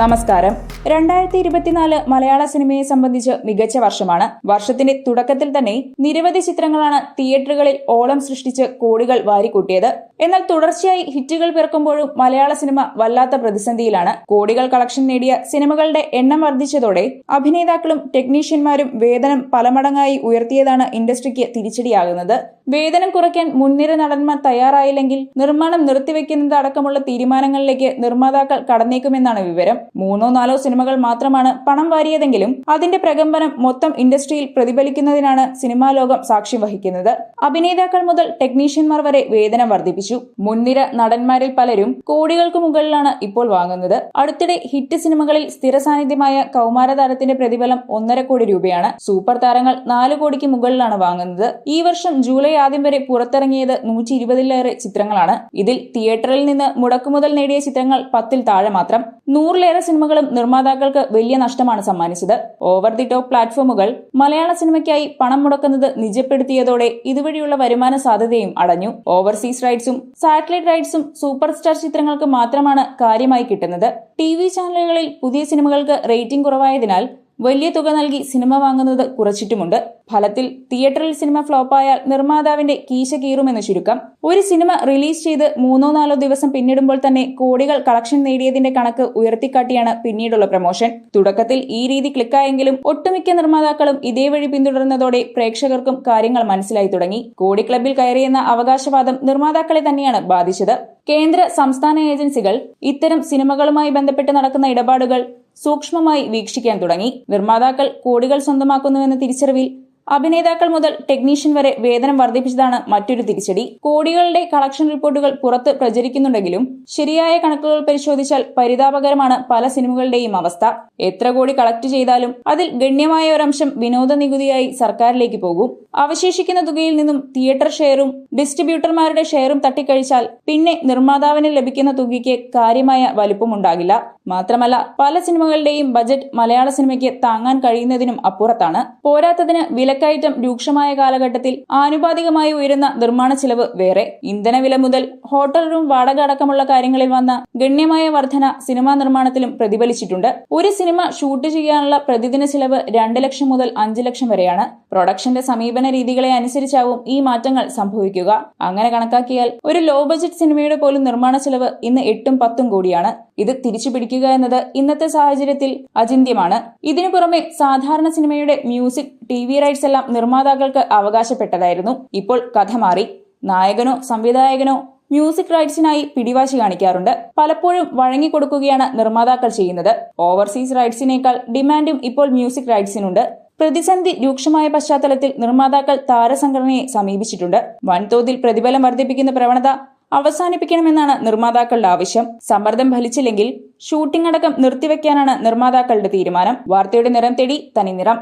നമസ്കാരം. രണ്ടായിരത്തി ഇരുപത്തിനാല് മലയാള സിനിമയെ സംബന്ധിച്ച് മികച്ച വർഷമാണ്. വർഷത്തിന്റെ തുടക്കത്തിൽ തന്നെ നിരവധി ചിത്രങ്ങളാണ് തിയേറ്ററുകളിൽ ഓളം സൃഷ്ടിച്ച് കോടികൾ വാരിക്കൂട്ടിയത്. എന്നാൽ തുടർച്ചയായി ഹിറ്റുകൾ പിറക്കുമ്പോഴും മലയാള സിനിമ വല്ലാത്ത പ്രതിസന്ധിയിലാണ്. കോടികൾ കളക്ഷൻ നേടിയ സിനിമകളുടെ എണ്ണം വർദ്ധിച്ചതോടെ അഭിനേതാക്കളും ടെക്നീഷ്യന്മാരും വേതനം പലമടങ്ങായി ഉയർത്തിയതാണ് ഇൻഡസ്ട്രിക്ക് തിരിച്ചടിയാകുന്നത്. വേതനം കുറയ്ക്കാൻ മുൻനിര നടന്മാർ തയ്യാറായില്ലെങ്കിൽ നിർമ്മാണം നിർത്തിവെക്കുന്നത് അടക്കമുള്ള തീരുമാനങ്ങളിലേക്ക് നിർമ്മാതാക്കൾ കടന്നേക്കുമെന്നാണ് വിവരം. മൂന്നോ നാലോ സിനിമകൾ മാത്രമാണ് പണം വാരിയതെങ്കിലും അതിന്റെ പ്രകമ്പനം മൊത്തം ഇൻഡസ്ട്രിയിൽ പ്രതിഫലിക്കുന്നതിനാണ് സിനിമാ ലോകം സാക്ഷ്യം വഹിക്കുന്നത്. അഭിനേതാക്കൾ മുതൽ ടെക്നീഷ്യന്മാർ വരെ വേതനം വർദ്ധിപ്പിച്ചു. മുൻനിര നടന്മാരിൽ പലരും കോടികൾക്ക് മുകളിലാണ് ഇപ്പോൾ വാങ്ങുന്നത്. അടുത്തിടെ ഹിറ്റ് സിനിമകളിൽ സ്ഥിര സാന്നിധ്യമായ കൗമാര താരത്തിന്റെ പ്രതിഫലം ഒന്നര കോടി രൂപയാണ്. സൂപ്പർ താരങ്ങൾ നാല് കോടിക്ക് മുകളിലാണ് വാങ്ങുന്നത്. ഈ വർഷം ജൂലൈ ആദ്യം വരെ പുറത്തിറങ്ങിയത് നൂറ്റി ഇരുപതിലേറെ ചിത്രങ്ങളാണ്. ഇതിൽ തിയേറ്ററിൽ നിന്ന് മുടക്കുമുതൽ നേടിയ ചിത്രങ്ങൾ പത്തിൽ താഴെ മാത്രം. നൂറിലേറെ സിനിമകളും നിർമ്മാതാക്കൾക്ക് വലിയ നഷ്ടമാണ് സമ്മാനിച്ചത്. ഓവർ ദി ടോപ്പ് പ്ലാറ്റ്ഫോമുകൾ മലയാള സിനിമയ്ക്കായി പണം മുടക്കുന്നത് നിജപ്പെടുത്തിയതോടെ ഇതുവഴിയുള്ള വരുമാന സാധ്യതയും അടഞ്ഞു. ഓവർസീസ് റൈറ്റ്സും സാറ്റലൈറ്റ് റൈറ്റ്സും സൂപ്പർ സ്റ്റാർ ചിത്രങ്ങൾക്ക് മാത്രമാണ് കാര്യമായി കിട്ടുന്നത്. ടി ചാനലുകളിൽ പുതിയ സിനിമകൾക്ക് റേറ്റിംഗ് കുറവായതിനാൽ വലിയ തുക നൽകി സിനിമ വാങ്ങുന്നത് കുറച്ചിട്ടുമുണ്ട്. ഫലത്തിൽ തിയേറ്ററിൽ സിനിമ ഫ്ലോപ്പായാൽ നിർമ്മാതാവിന്റെ കീശ കീറുമെന്ന് ചുരുക്കം. ഒരു സിനിമ റിലീസ് ചെയ്ത് മൂന്നോ നാലോ ദിവസം പിന്നിടുമ്പോൾ തന്നെ കോടികൾ കളക്ഷൻ നേടിയതിന്റെ കണക്ക് ഉയർത്തിക്കാട്ടിയാണ് പിന്നീടുള്ള പ്രമോഷൻ. തുടക്കത്തിൽ ഈ രീതി ക്ലിക്കായെങ്കിലും ഒട്ടുമിക്ക നിർമ്മാതാക്കളും ഇതേ വഴി പിന്തുടർന്നതോടെ പ്രേക്ഷകർക്കും കാര്യങ്ങൾ മനസ്സിലായി തുടങ്ങി. കോടി ക്ലബിൽ കയറിയെന്ന അവകാശവാദം നിർമ്മാതാക്കളെ തന്നെയാണ് ബാധിച്ചത്. കേന്ദ്ര സംസ്ഥാന ഏജൻസികൾ ഇത്തരം സിനിമകളുമായി ബന്ധപ്പെട്ട് നടക്കുന്ന ഇടപാടുകൾ സൂക്ഷ്മമായി വീക്ഷിക്കാൻ തുടങ്ങി. നിർമ്മാതാക്കൾ കോടികൾ സ്വന്തമാക്കുന്നുവെന്ന തിരിച്ചറിവിൽ അഭിനേതാക്കൾ മുതൽ ടെക്നീഷ്യൻ വരെ വേതനം വർദ്ധിപ്പിച്ചതാണ് മറ്റൊരു തിരിച്ചടി. കോടികളുടെ കളക്ഷൻ റിപ്പോർട്ടുകൾ പുറത്ത് പ്രചരിക്കുന്നുണ്ടെങ്കിലും ശരിയായ കണക്കുകൾ പരിശോധിച്ചാൽ പരിതാപകരമാണ് പല സിനിമകളുടെയും അവസ്ഥ. എത്ര കോടി കളക്ട് ചെയ്താലും അതിൽ ഗണ്യമായ ഒരംശം വിനോദ നികുതിയായി സർക്കാരിലേക്ക് പോകും. അവശേഷിക്കുന്ന തുകയിൽ നിന്നും തിയേറ്റർ ഷെയറും ഡിസ്ട്രിബ്യൂട്ടർമാരുടെ ഷെയറും തട്ടിക്കഴിച്ചാൽ പിന്നെ നിർമ്മാതാവിന് ലഭിക്കുന്ന തുകയ്ക്ക് കാര്യമായ വലുപ്പമുണ്ടാകില്ല. മാത്രമല്ല പല സിനിമകളുടെയും ബജറ്റ് മലയാള സിനിമയ്ക്ക് താങ്ങാൻ കഴിയുന്നതിനും അപ്പുറത്താണ്. പോരാത്തതിന് വിലക്കയറ്റം രൂക്ഷമായ കാലഘട്ടത്തിൽ ആനുപാതികമായി ഉയരുന്ന നിർമ്മാണ ചിലവ് വേറെ. ഇന്ധനവില മുതൽ ഹോട്ടൽ റൂം വാടക അടക്കമുള്ള കാര്യങ്ങളിൽ വന്ന ഗണ്യമായ വർധന സിനിമാ നിർമ്മാണത്തിലും പ്രതിഫലിച്ചിട്ടുണ്ട്. ഒരു സിനിമ ഷൂട്ട് ചെയ്യാനുള്ള പ്രതിദിന ചിലവ് രണ്ട് ലക്ഷം മുതൽ അഞ്ച് ലക്ഷം വരെയാണ്. പ്രൊഡക്ഷന്റെ സമീപന രീതികളെ അനുസരിച്ചാവും ഈ മാറ്റങ്ങൾ സംഭവിക്കുക. അങ്ങനെ കണക്കാക്കിയാൽ ഒരു ലോ ബജറ്റ് സിനിമയുടെ പോലും നിർമ്മാണ ചെലവ് ഇന്ന് എട്ടും പത്തും കോടിയാണ്. ഇത് തിരിച്ചു പിടിക്കുക എന്നത് ഇന്നത്തെ സാഹചര്യത്തിൽ അചിന്യമാണ് ഇതിനു പുറമെ സാധാരണ സിനിമയുടെ മ്യൂസിക് ടി വി റൈറ്റ്സ് എല്ലാം നിർമ്മാതാക്കൾക്ക് അവകാശപ്പെട്ടതായിരുന്നു. ഇപ്പോൾ കഥ മാറി. നായകനോ സംവിധായകനോ മ്യൂസിക് റൈറ്റ്സിനായി പിടിവാശി കാണിക്കാറുണ്ട്. പലപ്പോഴും വഴങ്ങിക്കൊടുക്കുകയാണ് നിർമ്മാതാക്കൾ ചെയ്യുന്നത്. ഓവർസീസ് റൈറ്റ്സിനേക്കാൾ ഡിമാൻഡും ഇപ്പോൾ മ്യൂസിക് റൈറ്റ്സിനുണ്ട് പ്രതിസന്ധി രൂക്ഷമായ പശ്ചാത്തലത്തിൽ നിർമ്മാതാക്കൾ താരസംഘടനയെ സമീപിച്ചിട്ടുണ്ട്. വൻതോതിൽ പ്രതിഫലം വർദ്ധിപ്പിക്കുന്ന പ്രവണത അവസാനിപ്പിക്കണമെന്നാണ് നിർമ്മാതാക്കളുടെ ആവശ്യം. സമ്മർദ്ദം ഫലിച്ചില്ലെങ്കിൽ ഷൂട്ടിംഗ് അടക്കം നിർത്തിവെക്കാനാണ് നിർമ്മാതാക്കളുടെ തീരുമാനം. വാർത്തയുടെ നിറം തേടി തനി നിറം